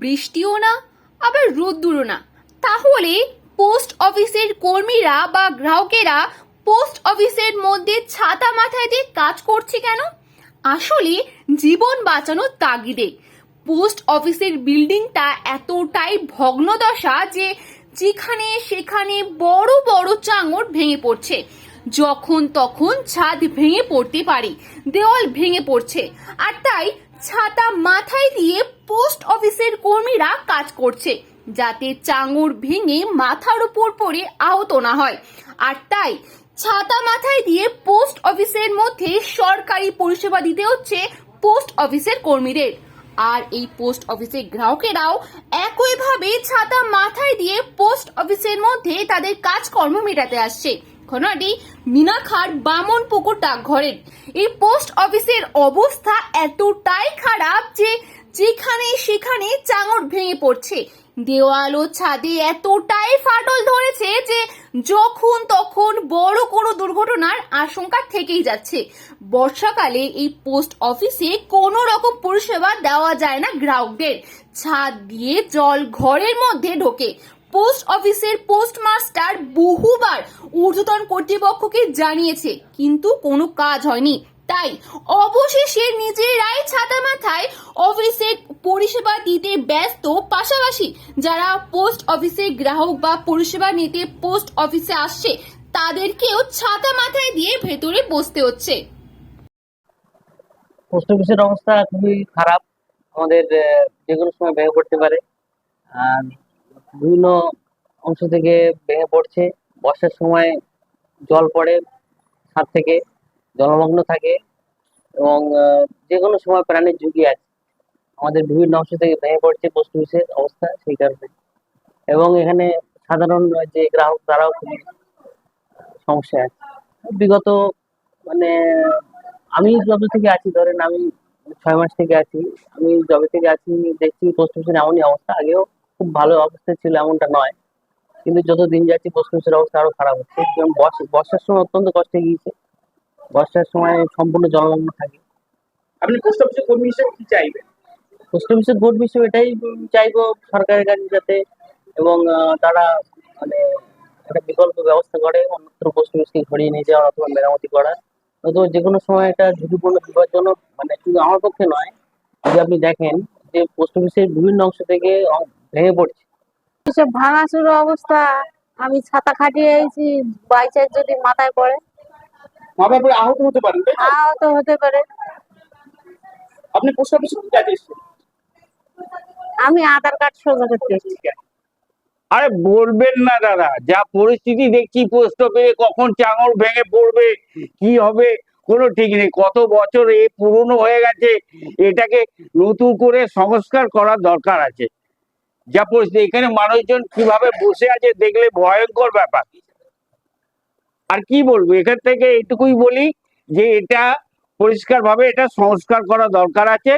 বৃষ্টিও না, আবার রোদ্দুরও না। তাহলে পোস্ট অফিসের কর্মীরা বা গ্রাহকেরা পোস্ট অফিসের মধ্যে ছাতা মাথায় দিয়ে কাজ করছে কেন? আসলে জীবন বাঁচানোর তাগিদে। পোস্ট অফিসের বিল্ডিংটা এতটাই ভগ্নদশা যে যেখানে সেখানে বড় বড় চাঙড় ভেঙে পড়ছে। যখন তখন ছাদ ভেঙে পড়তে পারে, দেওয়াল ভেঙে পড়ছে। আর তাই ছাতা মাথায় দিয়ে পোস্ট অফিসের কর্মীরা কাজ করছে, যাতে চাঙড় ভেঙে মাথার উপর পড়ে আহত না হয়। আর তাই ছাতা মাথায় দিয়ে পোস্ট অফিসের মধ্যে সরকারি পরিষেবা দিতে হচ্ছে পোস্ট অফিসের কর্মীদের। আর এই পোস্ট অফিসের গ্রাহকেরাও একইভাবে ছাতা মাথায় দিয়ে পোস্ট অফিসের মধ্যে তাদের কাজকর্ম মেটাতে আসছে। ঘটনাটি মিনাখার বামন পুকুর ডাকঘরের এই পোস্ট অফিসের অবস্থা এতটাই খারাপ যে যেখানে সেখানে চাঙড় ভেঙে পড়ছে। দেওয়াল ও ছাদে এতটাই ফাটল ধরেছে যে যখন তখন বড় কোনো দুর্ঘটনার আশঙ্কা থেকেই যাচ্ছে। বর্ষাকালে এই পোস্ট অফিসে কোনো রকম পরিষেবা দেওয়া যায় না গ্রাহকদের। ছাদ দিয়ে জল ঘরের মধ্যে ঢোকে। পোস্ট অফিসের পোস্টমাস্টার বহুবার ঊর্ধ্বতন কর্তৃপক্ষকে জানিয়েছে, কিন্তু কোনো কাজ হয়নি। তাই অবশেষে নিজেরাই ছাতা মাথায় অফিসের পরিষেবা দিতে ব্যস্ত পাশাপাশি যারা পোস্ট অফিসের গ্রাহক বা পরিষেবা নিতে পোস্ট অফিসে আসছে, তাদেরকেও ছাতা মাথায় দিয়ে ভেতরে বসতে হচ্ছে। পোস্ট অফিসের অবস্থা খুবই খারাপ। আমাদের যে কোনো সময় ভেঙে পড়তে পারে। আর বিভিন্ন অংশ থেকে ভেঙে পড়ছে। বর্ষার সময় জল পড়ে ছাদ থেকে জলমগ্ন থাকে এবং যে কোনো সময় প্রাণের ঝুঁকি আছে। আমাদের বিভিন্ন অংশ থেকে ভেঙে পড়ছে পোস্ট অফিসের অবস্থা সেই কারণে। এবং এখানে সাধারণ যে গ্রাহক তারাও খুবই সমস্যায় আছে। বিগত মানে আমি যবে থেকে আছি ধরেন আমি ছয় মাস থেকে আছি আমি যবে থেকে আছি দেখছি পোস্ট অফিসের এমনই অবস্থা। আগেও খুব ভালো অবস্থা ছিল এমনটা নয়। কিন্তু যত দিন যাচ্ছে পোস্ট অফিসের অবস্থা আরও খারাপ হচ্ছে। কারণ বর্ষার সময় অত্যন্ত কষ্টে গিয়েছে। বর্ষার সময় সম্পূর্ণ জলমগ্ন থাকে। আপনি পোস্ট অফিসের কর্মী হিসেবে কি চাইবেন? পোস্ট অফিসের বোর্ড হিসেবে এটাই চাইব সরকারের কাছে যাতে এবং তারা মানে একটা বিকল্প ব্যবস্থা করে অন্যত্র পোস্ট অফিসকে ঘুরিয়ে নিয়ে যাওয়া অথবা মেরামতি করা। অথবা যে কোনো সময় একটা ঝুঁকিপূর্ণ বিপজ্জনক মানে শুধু আমার পক্ষে নয় যদি আপনি দেখেন যে পোস্ট অফিসের বিভিন্ন অংশ থেকে ভেঙে পড়ছে। এসব ভাঙাচুর অবস্থা। আমি ছাতা খাটিয়ে এসেছি বাইচার যদি মাথায় পড়ে। মা বাবা আহত হতে তো? আহত হতে পারে। আপনি পোস্ট অফিসে কি কাজে আমি আধার কার্ড সোজা করতে এসেছি। আরে বলবেন না দাদা যা পরিস্থিতি দেখছি পোস্ট অফিসে কখন চাঙড় ভেঙে পড়বে কি হবে কোনো ঠিক নেই। কত বছর এ পুরনো হয়ে গেছে এটাকে নতুন করে সংস্কার করার দরকার আছে। যা পরিস্থিতি এখানে মানুষজন কীভাবে বসে আছে দেখলে ভয়ঙ্কর ব্যাপার। আর কি বলব, এখান থেকে এটুকুই বলি যে এটা পরিষ্কার ভাবে এটা সংস্কার করা দরকার আছে।